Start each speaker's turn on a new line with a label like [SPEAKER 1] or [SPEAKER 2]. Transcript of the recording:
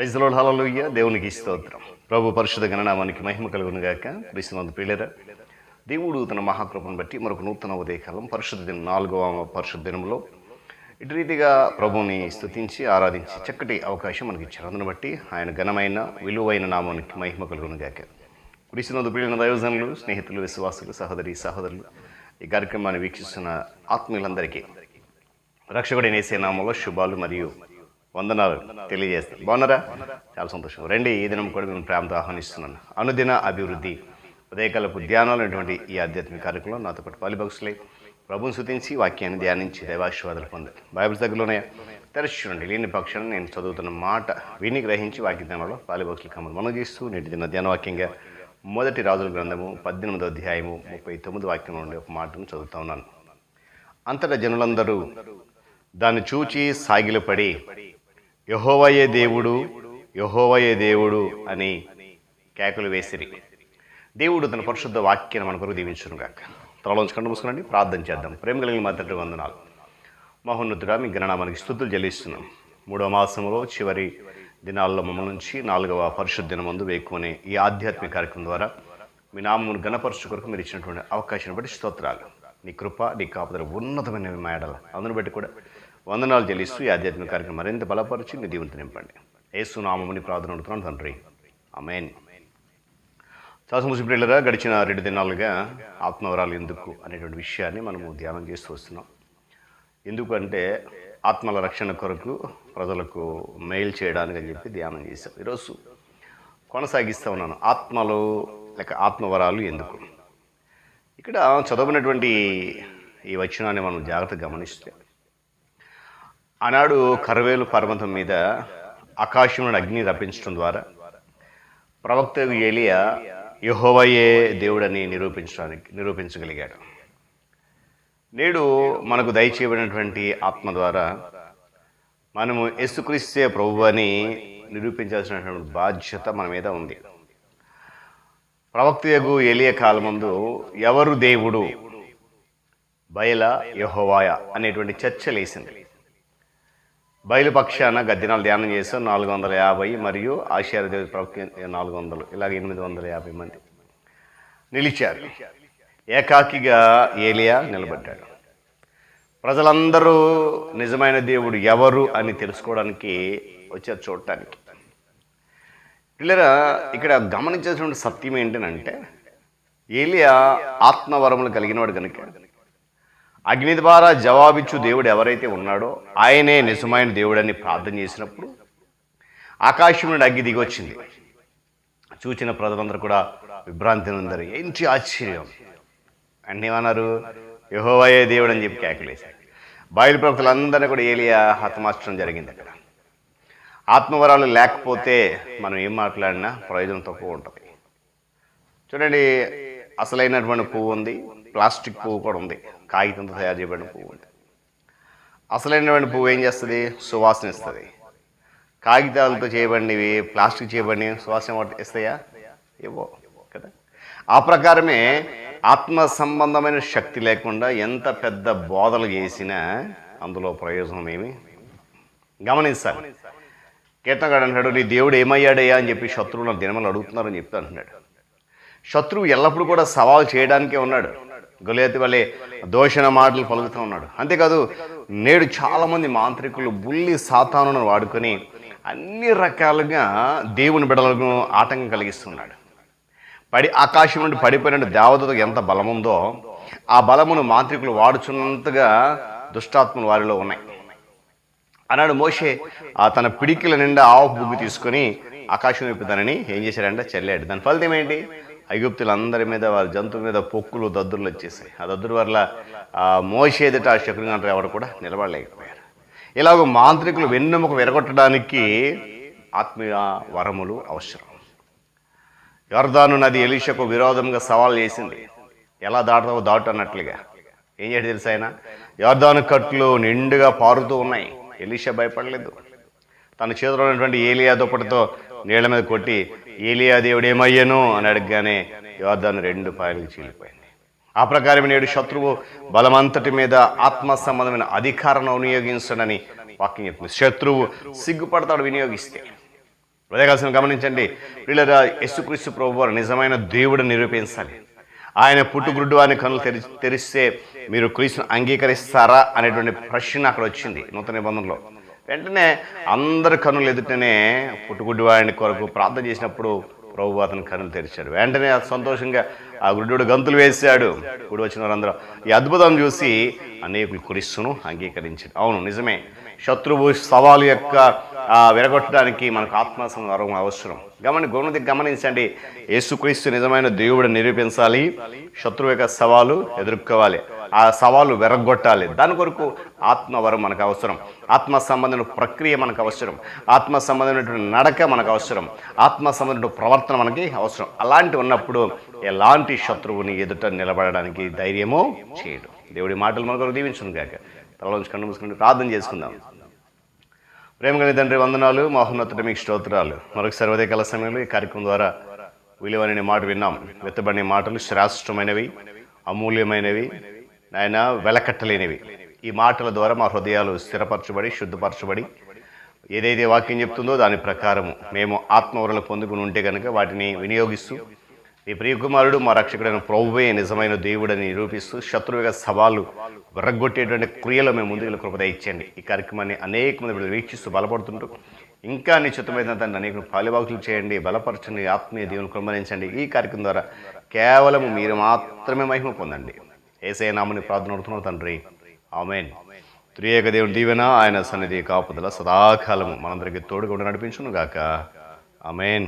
[SPEAKER 1] ప్రజలో hallelujah దేవునికి స్తోత్రం. ప్రభు పరిశుద్ధ గణనామానికి మహిమ కలుగును గాక క్రీస్తునందు దేవుడు తన మహాకృపను బట్టి మరొక నూతన ఉదయకాలం పరిశుద్ధ దినం నాలుగవ పరిశుద్ధ దినంలో ఇటు రీతిగా ప్రభుని స్తుతించి ఆరాధించి చక్కటి అవకాశం మనకి ఇచ్చారు. అందును బట్టి ఆయన ఘనమైన విలువైన నామానికి మహిమ కలుగును గాక క్రీస్తునందు పిల్లల దైవజనులు స్నేహితులు విశ్వాసులు సహోదరి సహోదరులు ఈ కార్యక్రమాన్ని వీక్షిస్తున్న ఆత్మీయులందరికీ రక్షకుడైన నేసే నామంలో శుభాలు మరియు వందనాలు తెలియజేస్తాను బాగున్నారా? చాలా సంతోషం. రండి ఈ దినం కూడా మేము ప్రేమతో ఆహ్వానిస్తున్నాను. అనుదిన అభివృద్ధి ఉదయకాలపు ధ్యానాలు అనేటువంటి ఈ ఆధ్యాత్మిక కార్యక్రమంలో నాతో పాటు పాలిభక్సులై ప్రభుని శుతించి వాక్యాన్ని ధ్యానించి దైవాశీర్వాదాలు పొందారు. బైబిల్ దగ్గరలోనే తెరచి లేని పక్షాన నేను చదువుతున్న మాట విని గ్రహించి వాక్య ధ్యానంలో పాలిభక్సులు కమ్మలు మనగిస్తూ నేటి దిన ధ్యానవాక్యంగా మొదటి రాజుల గ్రంథము పద్దెనిమిదో అధ్యాయము ముప్పై తొమ్మిది వాక్యం నుండి ఒక మాటను చదువుతా ఉన్నాను. అంతట జనులందరూ దాన్ని చూచి సాగిలపడి యహోవయే దేవుడు యహోవయే దేవుడు అని కేకలు వేసిరి. దేవుడు తన పరిశుద్ధ వాక్యాన్ని మన కొరకు దీవించును గాక త్వరలోంచి కండు మూసుకునండి ప్రార్థన చేద్దాం. ప్రేమ కలిగిన మద్దతు వందనాలు. మహోన్నతుడా మీ గణనామానికి స్థుతులు చెల్లిస్తున్నాం. మూడవ మాసంలో చివరి దినాల్లో మమ్మల్ని నుంచి నాలుగవ పరిశుద్ధ దినం ముందు వేక్కునే ఈ ఆధ్యాత్మిక కార్యక్రమం ద్వారా మీ నామను గణపరచు కొరకు మీరు ఇచ్చినటువంటి అవకాశాన్ని బట్టి స్తోత్రాలు. నీ కృప నీ కాపుదల ఉన్నతమైన మాయడల అందును బట్టి కూడా వందనాలు చెల్లిస్తూ ఈ ఆధ్యాత్మిక కార్యక్రమం మరింత బలపరిచి మీ దీవుని నింపండి. ఏసు నామముని ప్రార్థన అడుగుతున్నాను తండ్రి. అమేన్ శాసనముసి ముసిపిల్లరా గడిచిన రెండు దినాలుగా ఆత్మవరాలు ఎందుకు అనేటువంటి విషయాన్ని మనము ధ్యానం చేస్తూ వస్తున్నాం. ఎందుకంటే ఆత్మల రక్షణ కొరకు ప్రజలకు మెయిల్ చేయడానికి అని చెప్పి ధ్యానం చేశాం. ఈరోజు కొనసాగిస్తూ ఉన్నాను. ఆత్మలు లేక ఆత్మవరాలు ఎందుకు? ఇక్కడ చదవనటువంటి ఈ వచనాన్ని మనం జాగ్రత్తగా గమనిస్తే ఆనాడు కరవేలు పర్వతం మీద ఆకాశం నుండి అగ్ని రప్పించడం ద్వారా ప్రవక్త ఏలియా యహోవయే దేవుడని నిరూపించడానికి నిరూపించగలిగాడు. నేడు మనకు దయచేయబడినటువంటి ఆత్మ ద్వారా మనము యేసుక్రీస్తే ప్రభు అని నిరూపించాల్సినటువంటి బాధ్యత మన మీద ఉంది. ప్రవక్తయగు ఎలియ కాలమందు ఎవరు దేవుడు? బయల యహోవాయ అనేటువంటి చర్చ లేసింది బయలు పక్షాన గద్దినాలు ధ్యానం చేసాం నాలుగు వందల యాభై మరియు ఆశ్చర్యదేవి ప్రవక్త నాలుగు వందలు ఇలాగ ఎనిమిది వందల యాభై మంది నిలిచారు. ఏకాకిగా ఏలియా నిలబడ్డాడు. ప్రజలందరూ నిజమైన దేవుడు ఎవరు అని తెలుసుకోవడానికి వచ్చారు చూడటానికి. పిల్లరా ఇక్కడ గమనించేటువంటి సత్యం ఏంటంటే ఏలియా ఆత్మవరములు కలిగినవాడు కనుక అగ్ని ద్వారా జవాబిచ్చు దేవుడు ఎవరైతే ఉన్నాడో ఆయనే నిజమైన దేవుడని ప్రార్థన చేసినప్పుడు ఆకాశం నుండి అగ్గి దిగొచ్చింది. చూచిన ప్రజలందరూ కూడా విభ్రాంతి ఉందరు ఏంటి ఆశ్చర్యం? అండ్ ఏమన్నారు? యహోవయే దేవుడు అని చెప్పి కేకలేశారు. బయలు ప్రవక్తలందరినీ కూడా ఏలియా హతమార్చడం జరిగింది అక్కడ. ఆత్మవరాలు లేకపోతే మనం ఏం మాట్లాడినా ప్రయోజనం తక్కువ ఉంటుంది. చూడండి అసలైనటువంటి పువ్వు ఉంది ప్లాస్టిక్ పువ్వు కూడా ఉంది. కాగితంతో తయారు చేయబడిన పువ్వు ఉంది అసలైనటువంటి పువ్వు ఏం చేస్తుంది? సువాసన ఇస్తుంది. కాగితాలతో చేయబడినవి ప్లాస్టిక్ చేయబడినవి సువాసన ఇస్తాయా? ఇవ్వో కదా? ఆ ప్రకారమే ఆత్మ సంబంధమైన శక్తి లేకుండా ఎంత పెద్ద బోధలు చేసినా అందులో ప్రయోజనం ఏమి? గమనిస్తాను కీర్తనగాడు అంటాడు నీ దేవుడు ఏమయ్యాడయ్యా? అని చెప్పి శత్రువులు దినమలు అడుగుతున్నారని చెప్తా అంటున్నాడు. శత్రువు ఎల్లప్పుడూ కూడా సవాల్ చేయడానికే ఉన్నాడు. గొలియతి వల్లే దోషణ మాటలు పలుకుతూ ఉన్నాడు. అంతేకాదు నేడు చాలామంది మాంత్రికులు బుల్లి సాతానును వాడుకొని అన్ని రకాలుగా దేవుని బిడలకు ఆటంకం కలిగిస్తున్నాడు. పడి ఆకాశం నుండి పడిపోయిన దేవతకు ఎంత బలం ఉందో ఆ బలమును మాంత్రికులు వాడుచున్నంతగా దుష్టాత్మలు వారిలో ఉన్నాయి. అన్నాడు మోషే ఆ తన పిడికిల నిండా ఆవు బుగ్గు తీసుకొని ఆకాశం వైపు దానిని ఏం చేశాడంటే? చల్లాడు. దాని ఫలితం ఏంటి? ఐగుప్తులందరి మీద వారి జంతువు మీద పొక్కులు దద్దుర్లు వచ్చేసాయి. ఆ దద్దురు వల్ల ఆ మోసేదిట ఆ శకుని ఎవరు కూడా నిలబడలేకపోయారు. ఇలాగ మాంత్రికులు వెన్నెముక విరగొట్టడానికి ఆత్మీయ వరములు అవసరం. యోర్దాను నది ఎలీషకు విరోధంగా సవాల్ చేసింది. ఎలా దాటుతావో దాటు అన్నట్లుగా. ఏం చేయడం తెలుసు ఆయన? యోర్దాను కట్లు నిండుగా పారుతూ ఉన్నాయి. ఎలీషా భయపడలేదు. తన చేతిలో ఉన్నటువంటి ఏలియా దుప్పటితో నీళ్ళ మీద కొట్టి ఏలియా దేవుడు ఏమయ్యను? అని అడగగానే యోధాను రెండు పాయలు చీలిపోయింది. ఆ ప్రకారం నేడు శత్రువు బలమంతటి మీద ఆత్మ సంబంధమైన అధికారాన్ని వినియోగించడని వాక్యం చెప్తుంది. శత్రువు సిగ్గుపడతాడు వినియోగిస్తే. ఉదయకాల్సిన గమనించండి. వీళ్ళ యేసుక్రీస్తు ప్రభు వారు నిజమైన దేవుడు నిరూపించాలి. ఆయన పుట్టుగుడ్డు అని కనులు తెరి తెరిస్తే మీరు క్రీస్తుని అంగీకరిస్తారా అనేటువంటి ప్రశ్న అక్కడ వచ్చింది నూతన నిబంధనలో. వెంటనే అందరి కనులు ఎదుటనే పుట్టుగుడ్డు వాడిని కొరకు ప్రార్థన చేసినప్పుడు ప్రభు అతని కనులు తెరిచాడు. వెంటనే సంతోషంగా ఆ గుడ్డుడు గంతులు వేశాడు. గుడి వచ్చిన వారందరూ ఈ అద్భుతం చూసి అనేకులు కురిస్తును అంగీకరించాడు అవును నిజమే. శత్రువు సవాలు యొక్క విరగొట్టడానికి మనకు ఆత్మసంవరం అవసరం. గమని గమని గమనించండి. యేసుక్రీస్తు నిజమైన దేవుడు నిరూపించాలి. శత్రువు యొక్క సవాలు ఎదుర్కోవాలి. ఆ సవాలు వెరగొట్టాలి దాని కొరకు ఆత్మవరం మనకు అవసరం. ఆత్మ సంబంధమైన ప్రక్రియ మనకు అవసరం. ఆత్మ సంబంధమైనటువంటి నడక మనకు అవసరం. ఆత్మ సంబంధమైన ప్రవర్తన మనకి అవసరం. అలాంటి ఉన్నప్పుడు ఎలాంటి శత్రువుని ఎదుట నిలబడడానికి ధైర్యమో చేయడం. దేవుడి మాటలు మనకు దీవించును కాక తలలోంచి కన్ను మూసుకుని ప్రార్థన చేసుకుందాం. ప్రేమ తండ్రి వందనాలు. మహోన్నతుడు మీకు స్తోత్రాలు. మరొక సర్వదేకాల సమయంలో ఈ కార్యక్రమం ద్వారా విలువైన మాట విన్నాం. వెత్తబడిన మాటలు శ్రేష్టమైనవి అమూల్యమైనవి. నాయన వెలకట్టలేనివి. ఈ మాటల ద్వారా మా హృదయాలు స్థిరపరచబడి శుద్ధపరచబడి ఏదైతే వాక్యం చెప్తుందో దాని ప్రకారము మేము ఆత్మవరలు పొందుకుని ఉంటే కనుక వాటిని వినియోగిస్తూ ఈ ప్రియకుమారుడు మా రక్షకుడైన ప్రభువే నిజమైన దేవుడని నిరూపిస్తూ శత్రువుగా సవాలు విరగొట్టేటువంటి క్రియలు మేము ముందుకు కృపద ఇచ్చండి ఈ కార్యక్రమాన్ని అనేక మంది వీక్షిస్తూ బలపడుతుంటూ ఇంకా నిశ్చితమైన దాన్ని అనేక పాలిబాకులు చేయండి బలపరచండి ఆత్మీయ దేవుని కృమరించండి ఈ కార్యక్రమం ద్వారా కేవలం మీరు మాత్రమే మహిమ పొందండి. ఏసైనామని ప్రార్థన అవుతున్నాడు తండ్రి. ఆమెన్. త్రియేక దేవుని దీవెన ఆయన సన్నిధి కాపుదల సదాకాలము. మనందరికీ తోడుగా నడిపించును గాక ఆమెన్.